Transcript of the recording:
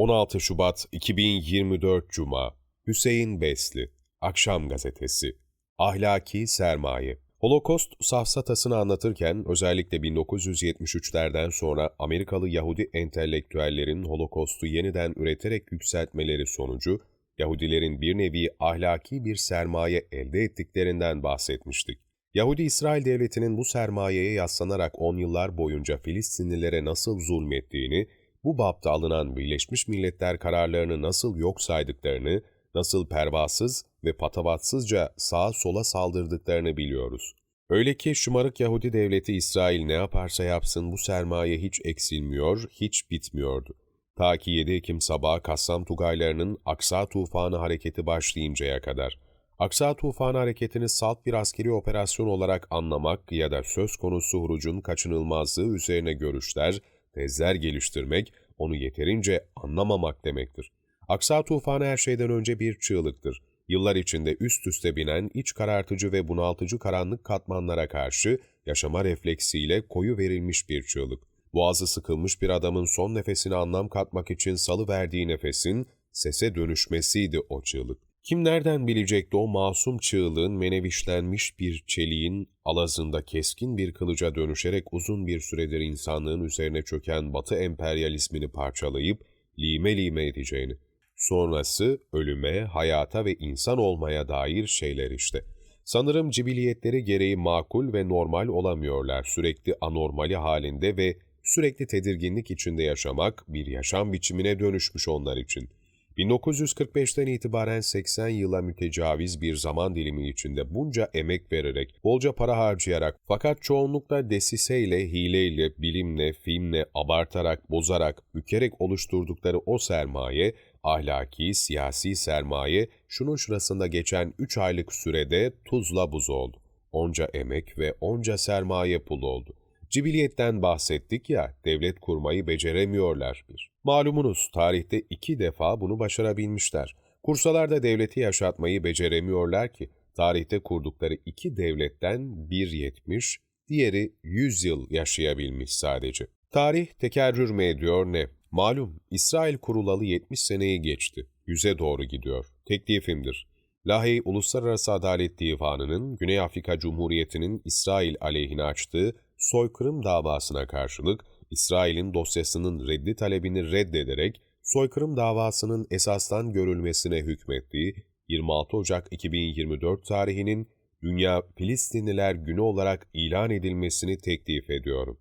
16 Şubat 2024 Cuma. Hüseyin Besli Akşam Gazetesi. Ahlaki Sermaye. Holokost safsatasını anlatırken özellikle 1973'lerden sonra Amerikalı Yahudi entelektüellerin Holokost'u yeniden üreterek yükseltmeleri sonucu Yahudilerin bir nevi ahlaki bir sermaye elde ettiklerinden bahsetmiştik. Yahudi-İsrail devletinin bu sermayeye yaslanarak on yıllar boyunca Filistinlilere nasıl zulmettiğini, bu bapta alınan Birleşmiş Milletler kararlarını nasıl yok saydıklarını, nasıl pervasız ve patavatsızca sağa sola saldırdıklarını biliyoruz. Öyle ki şımarık Yahudi devleti İsrail ne yaparsa yapsın bu sermaye hiç eksilmiyor, hiç bitmiyordu. Ta ki 7 Ekim sabahı Kassam Tugaylarının Aksa Tufanı hareketi başlayıncaya kadar. Aksa Tufanı hareketini salt bir askeri operasyon olarak anlamak ya da söz konusu hurucun kaçınılmazlığı üzerine görüşler, tezler geliştirmek, onu yeterince anlamamak demektir. Aksa tufanı her şeyden önce bir çığlıktır. Yıllar içinde üst üste binen iç karartıcı ve bunaltıcı karanlık katmanlara karşı yaşama refleksiyle koyu verilmiş bir çığlık. Boğazı sıkılmış bir adamın son nefesine anlam katmak için salı verdiği nefesin sese dönüşmesiydi o çığlık. Kim nereden bilecekti o masum çığlığın menevişlenmiş bir çeliğin alazında keskin bir kılıca dönüşerek uzun bir süredir insanlığın üzerine çöken batı emperyalizmini parçalayıp lime lime edeceğini. Sonrası ölüme, hayata ve insan olmaya dair şeyler işte. Sanırım cibiliyetleri gereği makul ve normal olamıyorlar sürekli anormali halinde ve sürekli tedirginlik içinde yaşamak bir yaşam biçimine dönüşmüş onlar için. 1945'ten itibaren 80 yıla mütecaviz bir zaman dilimi içinde bunca emek vererek, bolca para harcayarak fakat çoğunlukla desiseyle, hileyle, bilimle, filmle, abartarak, bozarak, bükerek oluşturdukları o sermaye, ahlaki, siyasi sermaye, şunun şurasında geçen 3 aylık sürede tuzla buz oldu. Onca emek ve onca sermaye pulu oldu. Cibiliyetten bahsettik ya, devlet kurmayı beceremiyorlar bir. Malumunuz tarihte iki defa bunu başarabilmişler. Kursalarda devleti yaşatmayı beceremiyorlar ki, tarihte kurdukları iki devletten bir yetmiş, diğeri yüz yıl yaşayabilmiş sadece. Tarih tekerrür mü ediyor ne? Malum, İsrail kurulalı 70 seneyi geçti. Yüze doğru gidiyor. Teklifimdir. Lahey Uluslararası Adalet Divanı'nın Güney Afrika Cumhuriyeti'nin İsrail aleyhine açtığı soykırım davasına karşılık İsrail'in dosyasının reddi talebini reddederek soykırım davasının esastan görülmesine hükmettiği 26 Ocak 2024 tarihinin Dünya Filistinliler Günü olarak ilan edilmesini teklif ediyorum.